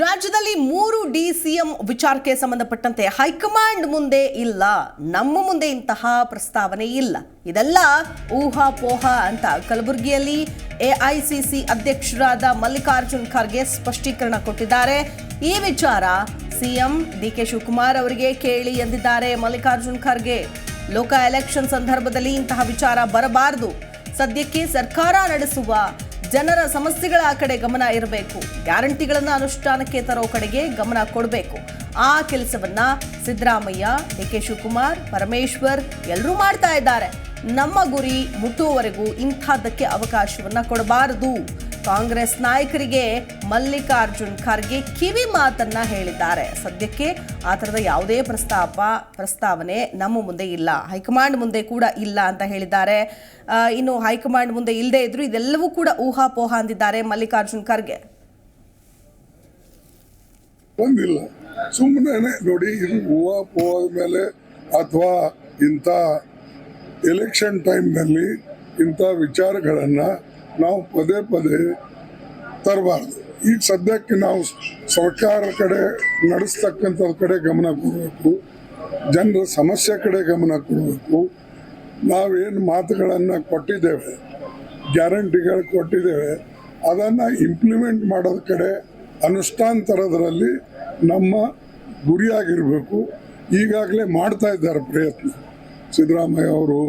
ರಾಜ್ಯದಲ್ಲಿ ಮೂರು D CM ವಿಚಾರಕ್ಕೆ ಸಂಬಂಧಪಟ್ಟಂತೆ ಹೈಕಮಾಂಡ್ ಮುಂದೆ ಇಲ್ಲ. ನಮ್ಮ ಮುಂದೆ ಇಂತಹ ಪ್ರಸ್ತಾವನೆ ಇಲ್ಲ. ಇದೆಲ್ಲ ಊಹಾಪೋಹ ಅಂತ ಕಲಬುರಗಿಯಲ್ಲಿ ಎಐಸಿಸಿ ಅಧ್ಯಕ್ಷರಾದ ಮಲ್ಲಿಕಾರ್ಜುನ್ ಖರ್ಗೆ ಸ್ಪಷ್ಟೀಕರಣ ಕೊಟ್ಟಿದ್ದಾರೆ. ಈ ವಿಚಾರ ಸಿಎಂ ಡಿ ಕೆ ಶಿವಕುಮಾರ್ ಅವರಿಗೆ ಕೇಳಿ ಎಂದಿದ್ದಾರೆ ಮಲ್ಲಿಕಾರ್ಜುನ್ ಖರ್ಗೆ. ಲೋಕ ಎಲೆಕ್ಷನ್ ಸಂದರ್ಭದಲ್ಲಿ ಇಂತಹ ವಿಚಾರ ಬರಬಾರದು. ಸದ್ಯಕ್ಕೆ ಸರ್ಕಾರ ನಡೆಸುವ ಜನರ ಸಮಸ್ಯೆಗಳ ಆ ಕಡೆ ಗಮನ ಇರಬೇಕು. ಗ್ಯಾರಂಟಿಗಳನ್ನು ಅನುಷ್ಠಾನಕ್ಕೆ ತರೋ ಕಡೆಗೆ ಗಮನ ಕೊಡಬೇಕು. ಆ ಕೆಲಸವನ್ನ ಸಿದ್ದರಾಮಯ್ಯ ಡಿ ಕೆ ಶಿವಕುಮಾರ್, ಪರಮೇಶ್ವರ್ ಎಲ್ಲರೂ ಮಾಡ್ತಾ ಇದ್ದಾರೆ. ನಮ್ಮ ಗುರಿ ಮುಟ್ಟುವವರೆಗೂ ಇಂಥದ್ದಕ್ಕೆ ಅವಕಾಶವನ್ನ ಕೊಡಬಾರದು. ಕಾಂಗ್ರೆಸ್ ನಾಯಕರಿಗೆ ಮಲ್ಲಿಕಾರ್ಜುನ್ ಖರ್ಗೆ ಕಿವಿ ಮಾತನ್ನ ಹೇಳಿದ್ದಾರೆ. ಸದ್ಯಕ್ಕೆ ಆ ಥರದ ಯಾವುದೇ ಪ್ರಸ್ತಾಪ, ಪ್ರಸ್ತಾವನೆ ನಮ್ಮ ಮುಂದೆ ಇಲ್ಲ. ಹೈಕಮಾಂಡ್ ಮುಂದೆ ಕೂಡ ಇಲ್ಲ ಅಂತ ಹೇಳಿದ್ದಾರೆ. ಇನ್ನು ಹೈಕಮಾಂಡ್ ಮುಂದೆ ಇಲ್ಲದೆ ಇದ್ರು ಇದೆಲ್ಲವೂ ಕೂಡ ಊಹಾಪೋಹ ಅಂದಿದ್ದಾರೆ ಮಲ್ಲಿಕಾರ್ಜುನ್ ಖರ್ಗೆ. ಬಂದಿಲ್ಲ ಸುಮ್ಮನೆ ನೋಡಿ, ಇದು ಮೇಲೆ ಅಥವಾ ಇಂಥ ಎಲೆಕ್ಷನ್ ಟೈಮ್ನಲ್ಲಿ ಇಂಥ ವಿಚಾರಗಳನ್ನು ನಾವು ಪದೇ ಪದೇ ತರಬಾರ್ದು. ಈಗ ಸದ್ಯಕ್ಕೆ ನಾವು ಸರ್ಕಾರ ಕಡೆ ನಡೆಸ್ತಕ್ಕಂಥ ಕಡೆ ಗಮನ ಕೊಡಬೇಕು. ಜನರ ಸಮಸ್ಯೆ ಕಡೆ ಗಮನ ಕೊಡಬೇಕು. ನಾವೇನು ಮಾತುಗಳನ್ನು ಕೊಟ್ಟಿದ್ದೇವೆ, ಗ್ಯಾರಂಟಿಗಳು ಕೊಟ್ಟಿದ್ದೇವೆ, ಅದನ್ನು ಇಂಪ್ಲಿಮೆಂಟ್ ಮಾಡೋದ ಕಡೆ ಅನುಷ್ಠಾನ ತರೋದ್ರಲ್ಲಿ ನಮ್ಮ ಗುರಿಯಾಗಿರಬೇಕು. ಈಗಾಗಲೇ ಮಾಡ್ತಾ ಇದ್ದಾರೆ ಪ್ರಯತ್ನ. ಸಿದ್ದರಾಮಯ್ಯ ಅವರು,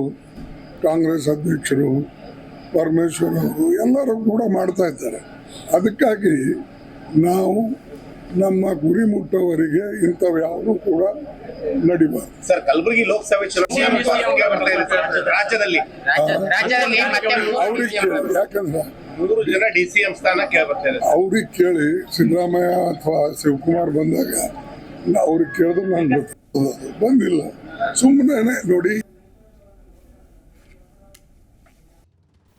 ಕಾಂಗ್ರೆಸ್ ಅಧ್ಯಕ್ಷರು ಪರಮೇಶ್ವರ್ ಅವರು ಎಲ್ಲರೂ ಕೂಡ ಮಾಡ್ತಾ ಇದ್ದಾರೆ. ಅದಕ್ಕಾಗಿ ನಾವು ನಮ್ಮ ಗುರಿ ಮುಟ್ಟವರಿಗೆ ಇಂಥವು ಯಾವುದೂ ಕೂಡ ನಡಿಬಾರ್ದು. ಸರ್ ಕಲಬುರಗಿ ಲೋಕಸಭೆ ರಾಜ್ಯದಲ್ಲಿ ರಾಜ್ಯದಲ್ಲಿ ಮತ್ತೆ ಅವ್ರಿಗೆ ಯಾಕಂದ್ರೆ ಅವ್ರಿಗೆ ಕೇಳಿ ಸಿದ್ದರಾಮಯ್ಯ ಅಥವಾ ಶಿವಕುಮಾರ್ ಬಂದಾಗ ಅವ್ರಿಗೆ ಕೇಳಿದ್ರೆ ನಂಗೆ ಗೊತ್ತಿಲ್ಲ ಬಂದಿಲ್ಲ. ಸುಮ್ಮನೆ ನೋಡಿ